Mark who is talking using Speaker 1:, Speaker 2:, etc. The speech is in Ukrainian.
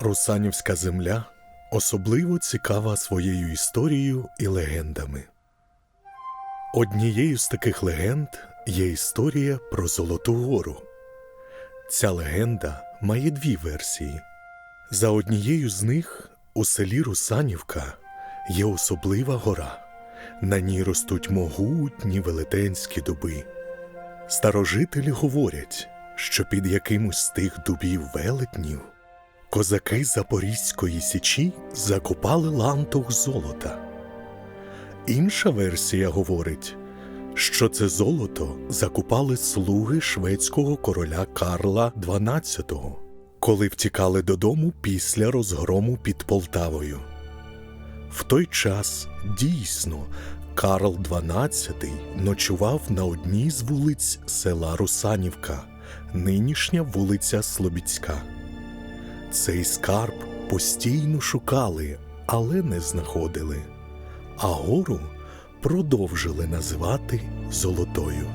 Speaker 1: Русанівська земля особливо цікава своєю історією і легендами. Однією з таких легенд є історія про Золоту Гору. Ця легенда має дві версії. За однією з них у селі Русанівка є особлива гора. На ній ростуть могутні велетенські дуби. Старожителі говорять, що під якимось з тих дубів велетнів козаки Запорізької січі закопали лантух золота. Інша версія говорить, що це золото закупали слуги шведського короля Карла XII, коли втікали додому після розгрому під Полтавою. В той час дійсно Карл XII ночував на одній з вулиць села Русанівка, нинішня вулиця Слобідська. Цей скарб постійно шукали, але не знаходили, а гору продовжили називати Золотою.